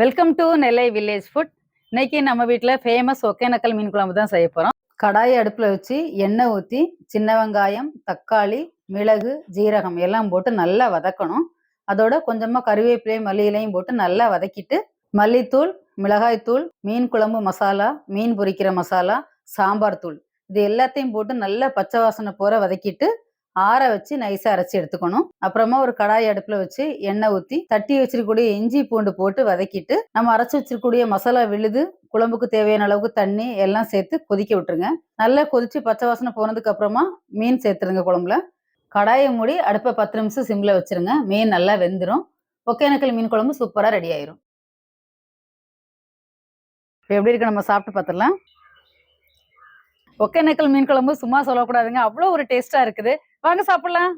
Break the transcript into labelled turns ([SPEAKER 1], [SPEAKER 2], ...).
[SPEAKER 1] Welcome to Nellai village food இன்னைக்கு நம்ம வீட்டில் ஃபேமஸ் ஒகேனக்கல் மீன் குழம்பு தான் செய்ய போகிறோம் கடாயை அடுப்பில் வச்சு எண்ணெய் ஊற்றி சின்ன வெங்காயம் தக்காளி மிளகு ஜீரகம் எல்லாம் போட்டு நல்லா வதக்கணும். அதோட கொஞ்சமாக கருவேப்பிலையும் மல்லியிலையும் போட்டு நல்லா வதக்கிட்டு மல்லித்தூள் மிளகாய்த்தூள் மீன் குழம்பு மசாலா மீன் பொரிக்கிற மசாலா சாம்பார் தூள். இது எல்லாத்தையும் போட்டு நல்லா பச்சை வாசனை போற வதக்கிட்டு ஆற வச்சு நைஸா அரைச்சி எடுத்துக்கணும். அப்புறமா ஒரு கடாய் அடுப்புல வச்சு எண்ணெய் ஊத்தி தட்டி வச்சிருக்கக்கூடிய இஞ்சி பூண்டு போட்டு வதக்கிட்டு நம்ம அரைச்சி வச்சிருக்கக்கூடிய மசாலா விழுது குழம்புக்கு தேவையான அளவுக்கு தண்ணி எல்லாம் சேர்த்து கொதிக்க விட்டுருங்க. நல்லா கொதிச்சு பச்சை வாசனை போனதுக்கு அப்புறமா மீன் சேர்த்துருங்க குழம்புல. கடாயை மூடி அடுப்பை பத்து நிமிஷம் சிம்ல வச்சிருங்க. மீன் நல்லா வெந்துடும் ஒகேனக்கல் மீன் குழம்பு சூப்பரா ரெடி ஆயிரும். இப்போ எப்படி இருக்கு நம்ம சாப்பிட்டு பார்த்துடலாம் ஒகேனக்கல் மீன் குழம்பு சும்மா சொல்லக்கூடாதுங்க. அவ்வளோ ஒரு டேஸ்டா இருக்குது. வாங்க சாப்பிடலாம்.